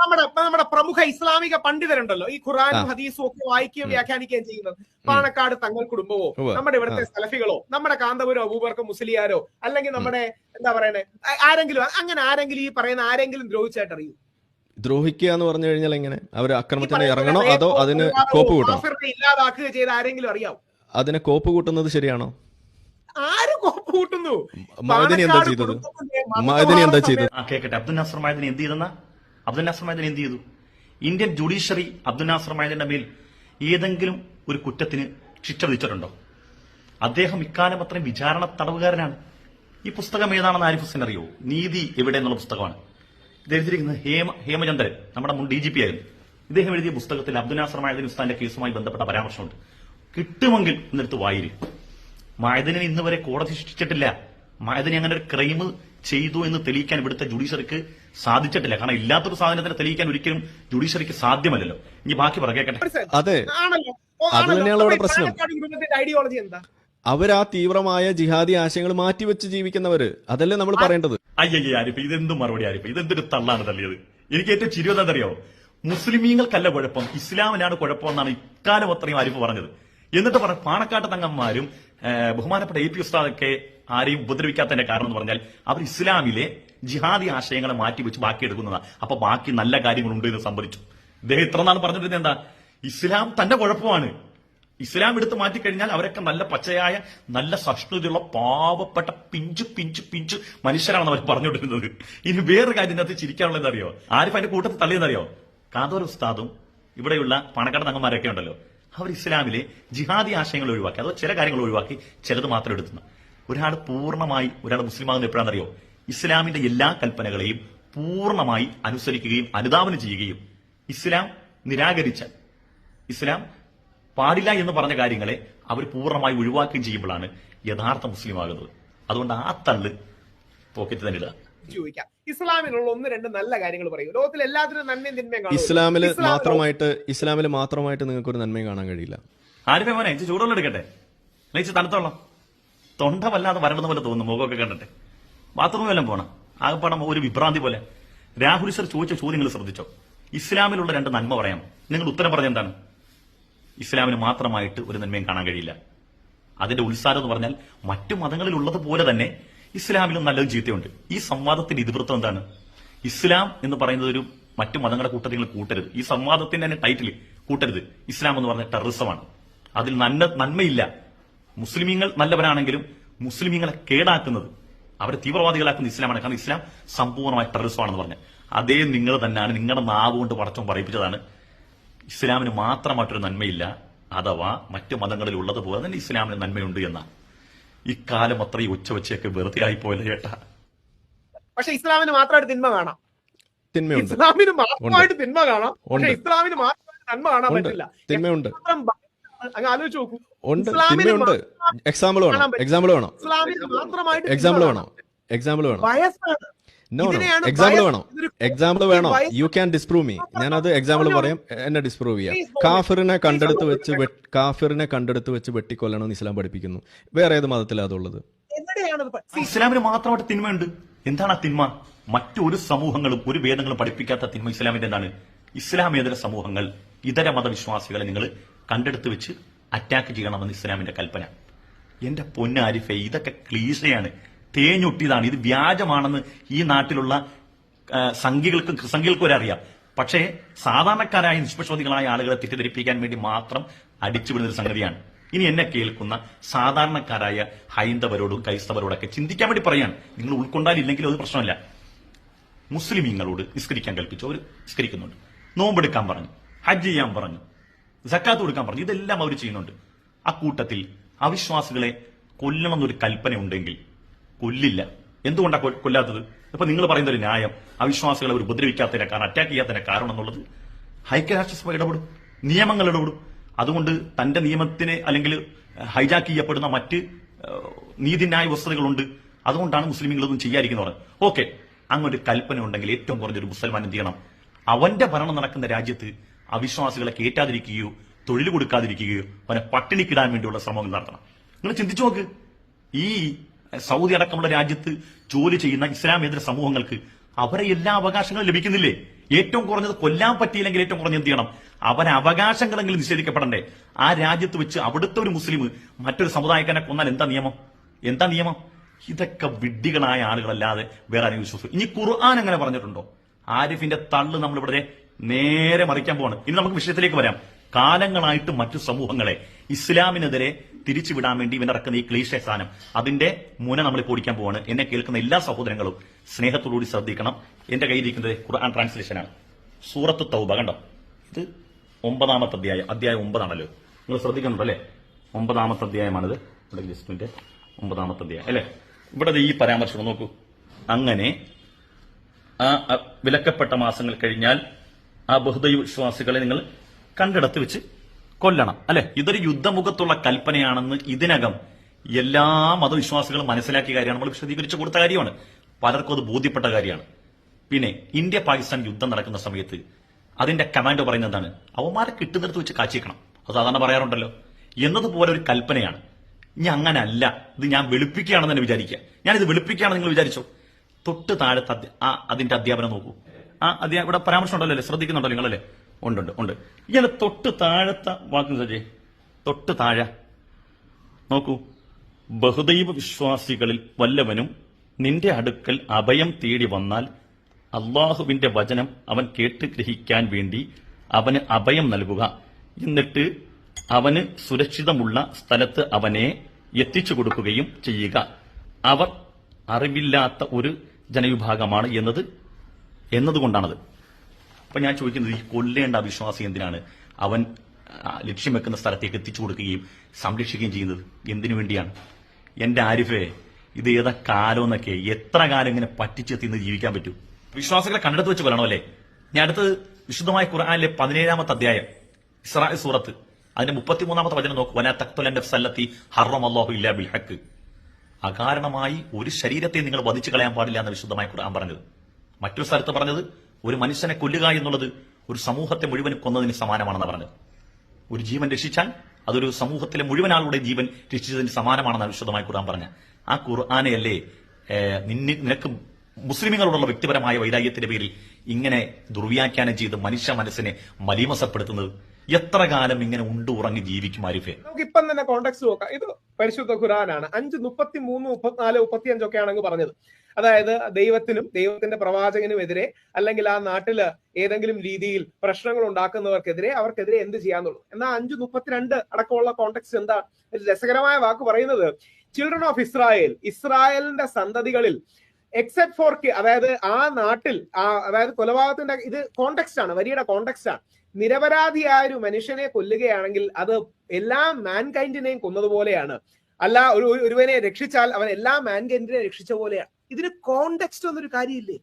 നമ്മുടെ നമ്മുടെ പ്രമുഖ ഇസ്ലാമിക പണ്ഡിതരുണ്ടല്ലോ. ഈ ഖുറാനും. ഹദീസും ഒക്കെ വായിക്കുകയും വ്യാഖ്യാനിക്കുകയും ചെയ്യുന്നത്. പാണക്കാട് തങ്ങൾ കുടുംബമോ നമ്മുടെ ഇവിടുത്തെ സലഫികളോ നമ്മുടെ കാന്തപുരം അബൂബർക്ക മുസ്ലിയാരോ അല്ലെങ്കിൽ നമ്മുടെ എന്താ പറയണേ ആരെങ്കിലും അങ്ങനെ ആരെങ്കിലും ഈ പറയുന്ന ആരെങ്കിലും ദ്രോഹിച്ചായിട്ട് അറിയൂ. ദ്രോഹിക്കുക എന്ന് പറഞ്ഞു കഴിഞ്ഞാൽ എങ്ങനെ? അവർ അക്രമത്തിന് ഇറങ്ങണോ അതോ അതിന് കോപ്പ് കൂട്ടണം? ഇല്ലാതാക്കുക ചെയ്ത ആരെങ്കിലും അറിയാവോ? അതിന് കോപ്പ് കൂട്ടുന്നത് ശരിയാണോ? ആര് കോപ്പ് കൂട്ടുന്നു? എന്താ ചെയ്തത്? എന്താ ചെയ്തത്? ആ കേക്കട്ടെ. അബ്ദുൽ നാസർ മൈദിന് എന്ത് ചെയ്തെന്ന? അബ്ദുൽ നാസർ മൈദൻ എന്ത് ചെയ്തു? ഇന്ത്യൻ ജുഡീഷ്യറി അബ്ദുൽ നാസർ മൈദന്റെ മേൽ ഏതെങ്കിലും ഒരു കുറ്റത്തിന് ശിക്ഷ വിധിച്ചിട്ടുണ്ടോ? അദ്ദേഹം ഇക്കാലം അത്രയും വിചാരണ തടവുകാരനാണ് ഈ പുസ്തകം ഏതാണെന്ന് ആരിഫ് ഹുസൈൻ അറിയോ? നീതി എവിടെ എന്നുള്ള പുസ്തകമാണ്. ഇത് എഴുതിയിരിക്കുന്നത് ഹേമ ഹേമചന്ദ്രൻ നമ്മുടെ മുൻ ഡി ജി പി ആയിരുന്നു. ഇദ്ദേഹം എഴുതിയ പുസ്തകത്തിൽ അബ്ദുൽ നാസർ മായദൻ ഉസ്താന്റെ കേസുമായി ബന്ധപ്പെട്ട പരാമർശമുണ്ട്. കിട്ടുമെങ്കിൽ എന്നെടുത്ത് വായിരി. മായദനെ ഇന്നുവരെ കോടതി ശിക്ഷിച്ചിട്ടില്ല. മായദനെ അങ്ങനെ ഒരു ക്രൈം ചെയ്തു എന്ന് തെളിയിക്കാൻ ഇവിടുത്തെ ജുഡീഷ്യറിക്ക് സാധിച്ചിട്ടില്ല. കാരണം ഇല്ലാത്തൊരു സാധനത്തിന് തെളിയിക്കാൻ ഒരിക്കലും ജുഡീഷ്യറിക്ക് സാധ്യമല്ലല്ലോ. ഇനി ബാക്കി പറ കേക്കട്ടെ? അതെ. ആണല്ലോ. ഓ, അത് തന്നെയാണ് ഇവിടെ പ്രശ്നം. ഐഡിയോളജി എന്താ? അവർ ആ തീവ്രമായ ജിഹാദി ആശയങ്ങൾ മാറ്റിവെച്ച് ജീവിക്കുന്നവര്. അതല്ലേ നമ്മൾ പറയേണ്ടത്. അയ്യയ്യ ആരിഫ് ഇതെന്ത് മറുപടി ആരിഫ്? ഇതെന്തൊരു തള്ളാണ് തള്ളിയത്? എനിക്ക് ഏറ്റവും ചിരി എന്താണെന്നറിയോ? മുസ്ലിമീങ്ങൾക്കല്ല കുഴപ്പം. ഇസ്ലാമിനാണ് കുഴപ്പം എന്നാണ് ഇക്കാലം അത്രയും ആരിഫ് പറഞ്ഞത്. എന്നിട്ട് പറ പാണക്കാട്ട് തങ്ങന്മാരും ബഹുമാനപ്പെട്ട എ പി ഉസ്താദൊക്കെ ആരെയും ഉപദ്രവിക്കാത്തതിന്റെ കാരണം എന്ന് പറഞ്ഞാൽ അവർ ഇസ്ലാമിലെ ജിഹാദി ആശയങ്ങളെ മാറ്റി വെച്ച് ബാക്കി എടുക്കുന്നതാണ് അപ്പൊ ബാക്കി നല്ല കാര്യങ്ങളുണ്ട് എന്ന് സംഭവിച്ചു ഇദ്ദേഹം ഇത്ര നാൾ പറഞ്ഞിരുന്നത് എന്താ? ഇസ്ലാം തന്റെ കുഴപ്പമാണ്. ഇസ്ലാം എടുത്ത് മാറ്റിക്കഴിഞ്ഞാൽ അവരൊക്കെ നല്ല പച്ചയായ നല്ല സഹിഷ്ണുതയുള്ള പാവപ്പെട്ട പിഞ്ചു പിഞ്ചു പിഞ്ചു മനുഷ്യരാണെന്ന് അവർ പറഞ്ഞുകൊണ്ടിരുന്നത്. ഇനി വേറെ കാര്യം ഇതിനകത്ത് ചിരിക്കാനുള്ളത് എന്തറിയോ ആരിഫ് അതിന്റെ കൂട്ടത്തിൽ തള്ളിയെന്നറിയോ? കാതോർ ഉസ്താദും ഇവിടെയുള്ള പണക്കട തങ്ങന്മാരൊക്കെ ഉണ്ടല്ലോ. അവർ ഇസ്ലാമിലെ ജിഹാദി ആശയങ്ങൾ ഒഴിവാക്കി. അതോ ചില കാര്യങ്ങൾ ഒഴിവാക്കി ചിലത് മാത്രം എടുത്തുന്നു ഒരാൾ പൂർണമായി ഒരാൾ മുസ്ലിം ആകുന്നത് എപ്പോഴാണെന്നറിയോ? ഇസ്ലാമിന്റെ എല്ലാ കൽപ്പനകളെയും പൂർണമായി അനുസരിക്കുകയും അനുധാവനം ചെയ്യുകയും ഇസ്ലാം നിരാകരിച്ച ഇസ്ലാം പാടില്ല എന്ന് പറഞ്ഞ കാര്യങ്ങളെ അവർ പൂർണമായി ഒഴിവാക്കുകയും ചെയ്യുമ്പോഴാണ് യഥാർത്ഥ മുസ്ലിം ആകുന്നത് അതുകൊണ്ട് ആ തള്ള് പോക്കറ്റ് തന്നെ ഇടുക. ചോദിക്കാം. ഇസ്ലാമിനുള്ള ഒന്ന് രണ്ട് നല്ല കാര്യങ്ങൾ പറയും. ലോകത്തിൽ എല്ലാത്തിനും നന്മയും തിന്മയും ഇസ്ലാമിൽ മാത്രമായിട്ട് ഇസ്ലാമിൽ മാത്രമായിട്ട് നിങ്ങൾക്ക് ഒരു നന്മയും കാണാൻ കഴിയില്ല. ആരും മോനെ? ചൂടുവെള്ളം എടുക്കട്ടെ. നയിച്ച് തണുത്തോളം. തൊണ്ട വല്ലാതെ പോലെ തോന്നുന്നു മുഖമൊക്കെ കണ്ടിട്ട്. ബാത്റൂമിൽ വല്ലതും പോണം. ആകെപ്പാടം ഒരു വിഭ്രാന്തി പോലെ. രാഹുൽ സർ ചോദിച്ച ചോദ്യങ്ങൾ ശ്രദ്ധിച്ചോ? ഇസ്ലാമിലുള്ള രണ്ട് നന്മ പറയാം നിങ്ങൾ ഉത്തരം പറഞ്ഞ എന്താണ്? ഇസ്ലാമിന് മാത്രമായിട്ട് ഒരു നന്മയും കാണാൻ കഴിയില്ല. അതിന്റെ ഉത്സാരം എന്ന് പറഞ്ഞാൽ മറ്റു മതങ്ങളിൽ ഉള്ളതുപോലെ തന്നെ ഇസ്ലാമിലും നല്ലതും ചീത്തയുണ്ട്. ഈ സംവാദത്തിന്റെ ഇതിവൃത്തം എന്താണ്? ഇസ്ലാം എന്ന് പറയുന്നത് ഒരു മറ്റു മതങ്ങളുടെ കൂട്ടത്തിൽ കൂട്ടരുത്. ഈ സംവാദത്തിന്റെ തന്നെ ടൈറ്റിൽ കൂട്ടരുത്. ഇസ്ലാം എന്ന് പറഞ്ഞ ടെററിസമാണ് അതിൽ നന്മ നന്മയില്ല. മുസ്ലിമീങ്ങൾ നല്ലവരാണെങ്കിലും മുസ്ലിമീങ്ങളെ കേടാക്കുന്നത് അവരെ തീവ്രവാദികളാക്കുന്ന ഇസ്ലാമാണ്. കാരണം ഇസ്ലാം സമ്പൂർണമായ ടെററിസമാണെന്ന് പറഞ്ഞു. അതേ നിങ്ങൾ തന്നെയാണ് നിങ്ങളുടെ നാവ് കൊണ്ട് പടച്ചും പറയിപ്പിച്ചതാണ്. ഇസ്ലാമിന് മാത്രമായിട്ടൊരു നന്മയില്ല. അഥവാ മറ്റു മതങ്ങളിൽ ഉള്ളതുപോലെ തന്നെ ഇസ്ലാമിന് നന്മയുണ്ട് എന്നാണ് ഇക്കാലം അത്രയും ഉച്ച വെച്ചൊക്കെ വെറുതെ ആയിപ്പോയല്ലോ ചേട്ടാ. പക്ഷെ ഇസ്ലാമിന് മാത്രമായിട്ട് തിന്മ കാണാം. തിന്മയുണ്ട്. ഇസ്ലാമിന് മാത്രമായിട്ട് തിന്മ കാണാം. പക്ഷെ ഇസ്ലാമിന് മാത്രമായിട്ട് നന്മ കാണാൻ പറ്റില്ല. അങ്ങ് ആലോചിച്ച് നോക്കൂ. ഉണ്ട്. എക്സാമ്പിൾ വേണം. എക്സാമ്പിൾ വേണം. മാത്രമായിട്ട് എക്സാമ്പിൾ വേണം. എക്സാമ്പിൾ വേണം. വയസ്സാണ്. നോ നോ എക്സാമ്പിൾ വേണം. എക്സാമ്പിൾ വേണം. യു ക്യാൻ ഡിസ്പ്രൂവ് മീ ഞാനത് എക്സാമ്പിൾ പറയാം. എന്നെ ഡിസ്പ്രൂവ് ചെയ്യാം. കാഫിറിനെ കണ്ടെടുത്ത് വെച്ച് കാഫിറിനെ കണ്ടെടുത്ത് വെച്ച് വെട്ടിക്കൊല്ലണമെന്ന് ഇസ്ലാം പഠിപ്പിക്കുന്നു. വേറെ ഏത് മതത്തിലാണ് അതുള്ളത്? ഇസ്ലാമിന് മാത്രമായിട്ട് തിന്മയുണ്ട്. എന്താണ് ആ തിന്മ? മറ്റൊരു സമൂഹങ്ങളും ഒരു വേദങ്ങളും പഠിപ്പിക്കാത്ത തിന്മ ഇസ്ലാമിന്റെ എന്താണ് ഇസ്ലാമേതര സമൂഹങ്ങൾ? ഇതര മതവിശ്വാസികളെ നിങ്ങൾ കണ്ടെടുത്ത് വെച്ച് അറ്റാക്ക് ചെയ്യണമെന്ന് ഇസ്ലാമിന്റെ കൽപ്പന. എന്റെ പൊന്നാരിഫെ ഇതൊക്കെ ക്ലീശയാണ്. തേഞ്ഞൊട്ടിയതാണ്. ഇത് വ്യാജമാണെന്ന് ഈ നാട്ടിലുള്ള സംഖ്യകൾക്കും ക്രിസംഖികൾക്കും അറിയാം പക്ഷേ സാധാരണക്കാരായ നിഷ്പക്ഷവാദികളായ ആളുകളെ തെറ്റിദ്ധരിപ്പിക്കാൻ വേണ്ടി മാത്രം അടിച്ചുവിടുന്ന ഒരു സംഗതിയാണ്. ഇനി എന്നെ കേൾക്കുന്ന സാധാരണക്കാരായ ഹൈന്ദവരോടും ക്രൈസ്തവരോടൊക്കെ ചിന്തിക്കാൻ വേണ്ടി പറയാണ്. നിങ്ങൾ ഉൾക്കൊണ്ടാലില്ലെങ്കിലും അത് പ്രശ്നമല്ല. മുസ്ലിമീങ്ങളോട് നിസ്കരിക്കാൻ കൽപ്പിച്ചു അവർ നിസ്കരിക്കുന്നുണ്ട്. നോമ്പെടുക്കാൻ പറഞ്ഞു. ഹജ്ജ് ചെയ്യാൻ പറഞ്ഞു. സക്കാത്ത് കൊടുക്കാൻ പറഞ്ഞു. ഇതെല്ലാം അവർ ചെയ്യുന്നുണ്ട്. ആ കൂട്ടത്തിൽ അവിശ്വാസികളെ കൊല്ലണം എന്നൊരു കൽപ്പന ഉണ്ടെങ്കിൽ കൊല്ലില്ല. എന്തുകൊണ്ടാണ് കൊല്ലാത്തത്? ഇപ്പൊ നിങ്ങൾ പറയുന്ന ഒരു ന്യായം അവിശ്വാസികളെ അവർ ഉപദ്രവിക്കാത്തതിനെ കാരണം അറ്റാക്ക് ചെയ്യാത്തതിനെ കാരണം എന്നുള്ളത് ഐക്യരാഷ്ട്രസഭ ഇടപെടും. നിയമങ്ങൾ ഇടപെടും. അതുകൊണ്ട് തന്റെ നിയമത്തിനെ അല്ലെങ്കിൽ ഹൈജാക്ക് ചെയ്യപ്പെടുന്ന മറ്റ് നീതിന്യായ വസ്തുതകളുണ്ട്. അതുകൊണ്ടാണ് മുസ്ലിം ഇതൊന്നും ചെയ്യാതിരിക്കുന്നത് ഓക്കെ. അങ്ങൊരു കൽപ്പന ഉണ്ടെങ്കിൽ ഏറ്റവും കുറഞ്ഞൊരു മുസൽമാൻ എന്ത് ചെയ്യണം? അവന്റെ ഭരണം നടക്കുന്ന രാജ്യത്ത് അവിശ്വാസികളെ കയറ്റാതിരിക്കുകയോ തൊഴിൽ കൊടുക്കാതിരിക്കുകയോ അവനെ പട്ടിണിക്കിടാൻ വേണ്ടിയുള്ള ശ്രമങ്ങൾ നടത്തണം. നിങ്ങൾ ചിന്തിച്ചു നോക്ക്. ഈ സൗദി അടക്കമുള്ള രാജ്യത്ത് ജോലി ചെയ്യുന്ന ഇസ്ലാമേതര സമൂഹങ്ങൾക്ക് അവരെ എല്ലാ അവകാശങ്ങളും ലഭിക്കുന്നില്ലേ? ഏറ്റവും കുറഞ്ഞത് കൊല്ലാൻ പറ്റിയില്ലെങ്കിൽ ഏറ്റവും കുറഞ്ഞ എന്ത് ചെയ്യണം? അവൻ അവകാശങ്ങളെങ്കിലും നിഷേധിക്കപ്പെടണ്ടേ? ആ രാജ്യത്ത് വെച്ച് അവിടുത്തെ ഒരു മുസ്ലിം മറ്റൊരു സമുദായക്കാരനെ കൊന്നാൽ എന്താ നിയമം? എന്താ നിയമം? ഇതൊക്കെ വിഡ്ഢികളായ ആളുകളല്ലാതെ വേറെ ആരും വിശ്വസിക്കും. ഇനി ഖുർആൻ അങ്ങനെ പറഞ്ഞിട്ടുണ്ടോ? ആരിഫിന്റെ തള്ള് നമ്മളിവിടെ നേരെ മറിക്കാൻ പോവാണ്. ഇനി നമുക്ക് വിഷയത്തിലേക്ക് വരാം. കാലങ്ങളായിട്ട് മറ്റു സമൂഹങ്ങളെ ഇസ്ലാമിനെതിരെ തിരിച്ചുവിടാൻ വേണ്ടി ഇവനിറക്കുന്ന ഈ ക്ലീശ അതിന്റെ മുന നമ്മൾ പൊടിക്കാൻ പോവാണ്. എന്നെ കേൾക്കുന്ന എല്ലാ സഹോദരങ്ങളും സ്നേഹത്തോടുകൂടി ശ്രദ്ധിക്കണം. എന്റെ കയ്യിലിരിക്കുന്നത് ഖുർആൻ ട്രാൻസ്ലേഷനാണ് സൂറത്ത് തൗബ കണ്ടോ? ഇത് ഒമ്പതാമത്തെ അധ്യായം. അധ്യായം ഒമ്പതാണല്ലോ. നിങ്ങൾ ശ്രദ്ധിക്കുന്നുണ്ടോ ഒമ്പതാമത്തെ അധ്യായമാണിത്. ഇവിടെ ജസ്റ്റ് മിനിറ്റ് ഒമ്പതാമത്തെ അധ്യായം. അല്ലേ? ഇവിടെ ഈ പരാമർശം നോക്കൂ. അങ്ങനെ ആ വിലക്കപ്പെട്ട മാസങ്ങൾ കഴിഞ്ഞാൽ ആ ബഹുദൈവ വിശ്വാസികളെ നിങ്ങൾ കണ്ടിടത്ത് വെച്ച് കൊല്ലണം അല്ലെ? ഇതൊരു യുദ്ധമുഖത്തുള്ള കൽപ്പനയാണെന്ന് ഇതിനകം എല്ലാ മതവിശ്വാസികളും മനസ്സിലാക്കിയ കാര്യമാണ്. നമ്മൾ വിശദീകരിച്ചു കൊടുത്ത കാര്യമാണ്. പലർക്കും അത് ബോധ്യപ്പെട്ട കാര്യമാണ്. പിന്നെ ഇന്ത്യ പാകിസ്ഥാൻ യുദ്ധം നടക്കുന്ന സമയത്ത് അതിന്റെ കമാൻഡ് പറയുന്നത് എന്താണ്? അവന്മാരെ കിട്ടുന്നിടത്ത് വെച്ച് കാച്ചിക്കണം അത് സാധാരണ പറയാറുണ്ടല്ലോ. എന്നതുപോലെ ഒരു കൽപ്പനയാണ്. ഇനി അങ്ങനല്ല. ഇത് ഞാൻ വെളുപ്പിക്കുകയാണെന്ന് തന്നെ വിചാരിക്കുക. ഞാനിത് വെളുപ്പിക്കുകയാണെന്ന് നിങ്ങൾ വിചാരിച്ചോ? തൊട്ട് താഴെ അതിന്റെ അധ്യാപനം നോക്കൂ. ആ അധ്യാ ഇവിടെ പരാമർശം ഉണ്ടല്ലോ അല്ലേ? ശ്രദ്ധിക്കുന്നുണ്ടല്ലോ നിങ്ങളല്ലേ? ഉണ്ട് ഉണ്ട് ഉണ്ട്. ഇങ്ങനെ തൊട്ട് താഴത്തെ വാക്ക് സജേ. തൊട്ട് താഴെ. നോക്കൂ. ബഹുദൈവ വിശ്വാസികളിൽ വല്ലവനും നിന്റെ അടുക്കൽ അഭയം തേടി വന്നാൽ അള്ളാഹുവിന്റെ വചനം അവൻ കേട്ട് ഗ്രഹിക്കാൻ വേണ്ടി അവന് അഭയം നൽകുക. എന്നിട്ട് അവന് സുരക്ഷിതമുള്ള സ്ഥലത്ത് അവനെ എത്തിച്ചു കൊടുക്കുകയും ചെയ്യുക. അവർ അറിവില്ലാത്ത ഒരു ജനവിഭാഗമാണ് എന്നത് എന്നതുകൊണ്ടാണത്. അപ്പൊ ഞാൻ ചോദിക്കുന്നത് ഈ കൊല്ലേണ്ട അവിശ്വാസി എന്തിനാണ്? അവൻ ലക്ഷ്യം വെക്കുന്ന സ്ഥലത്തേക്ക് എത്തിച്ചു കൊടുക്കുകയും സംരക്ഷിക്കുകയും ചെയ്യുന്നത് എന്തിനു വേണ്ടിയാണ്? എന്റെ ആരിഫേ ഇത് ഏതാ കാലം എന്നൊക്കെ എത്ര കാലം ഇങ്ങനെ പറ്റിച്ചെത്തി ജീവിക്കാൻ പറ്റൂ? വിശ്വാസികളെ കണ്ടെടുത്ത് വെച്ച് കൊല്ലണം അല്ലേ? ഞാൻ അടുത്തത് വിശുദ്ധമായ ഖുർആനിലെ പതിനേഴാമത്തെ അധ്യായം ഇസ്രാ സൂറത്ത്. അതിന്റെ മുപ്പത്തിമൂന്നാമത്തെ വചനം നോക്കൂ. വനാ തഖ്തുലന്റെ സല്ലത്തി ഹറം അള്ളാഹു ഇല്ലാ ബിൽ ഹക്ക് അകാരണമായി ഒരു ശരീരത്തെ നിങ്ങൾ വധിച്ചു കളയാൻ പാടില്ല എന്ന് വിശുദ്ധമായ ഖുർആൻ പറഞ്ഞത്. മറ്റൊരു സ്ഥലത്ത് പറഞ്ഞത് ഒരു മനുഷ്യനെ കൊല്ലുക എന്നുള്ളത് ഒരു സമൂഹത്തെ മുഴുവൻ കൊന്നതിന് സമാനമാണെന്ന് പറഞ്ഞത്. ഒരു ജീവൻ രക്ഷിച്ചാൽ അതൊരു സമൂഹത്തിലെ മുഴുവൻ ആളുടെ ജീവൻ രക്ഷിച്ചതിന് സമാനമാണെന്ന് വിശദമായി ഖുർആൻ പറഞ്ഞ. ആ ഖുർആാനെയല്ലേ നിനക്ക് മുസ്ലിമുകളോടുള്ള വ്യക്തിപരമായ വൈരാഗ്യത്തിന്റെ പേരിൽ ഇങ്ങനെ ദുർവ്യാഖ്യാനം ചെയ്ത് മനുഷ്യ മനസ്സിനെ മലീമസപ്പെടുത്തുന്നത്? എത്ര കാലം ഇങ്ങനെ ഉണ്ട് ഉറങ്ങി ജീവിക്കും ആരിഫെ? നമുക്ക് ഇപ്പം തന്നെ കോണ്ടെക്സ്റ്റ് നോക്കാം. ഇത് പരിശുദ്ധ ഖുറാനാണ് അഞ്ച് മുപ്പത്തി മൂന്ന് മുപ്പത്തിനാല് മുപ്പത്തി അഞ്ചൊക്കെ ആണെങ്കിൽ പറഞ്ഞത്. അതായത് ദൈവത്തിനും ദൈവത്തിന്റെ പ്രവാചകനും എതിരെ അല്ലെങ്കിൽ ആ നാട്ടിൽ ഏതെങ്കിലും രീതിയിൽ പ്രശ്നങ്ങൾ ഉണ്ടാക്കുന്നവർക്കെതിരെ അവർക്കെതിരെ എന്ത് ചെയ്യാന്നുള്ളൂ. എന്നാൽ അഞ്ച് മുപ്പത്തിരണ്ട് അടക്കമുള്ള കോണ്ടെക്സ്റ്റ് എന്താ രസകരമായ വാക്ക് പറയുന്നത്. ചിൽഡ്രൻ ഓഫ് ഇസ്രായേൽ ഇസ്രായേലിന്റെ സന്തതികളിൽ എക്സെപ്റ്റ് ഫോർ അതായത് ആ നാട്ടിൽ ആ അതായത് കൊലപാതകത്തിന്റെ ഇത് കോണ്ടെക്സ്റ്റ് ആണ് വരിയുടെ കോണ്ടെക്സ്റ്റ് ആണ്. നിരപരാധിയായ ഒരു മനുഷ്യനെ കൊല്ലുകയാണെങ്കിൽ അത് എല്ലാ മാൻകൈൻഡിനെയും കൊന്നതുപോലെയാണ് അല്ല ഒരു ഒരു- ഒരുവനെ രക്ഷിച്ചാൽ അവൻ എല്ലാ മാൻകൈൻഡിനെ രക്ഷിച്ച പോലെയാണ് ഇതിന് കോണ്ടെക്സ്റ്റ് എന്നൊരു കാര്യമില്ലേ?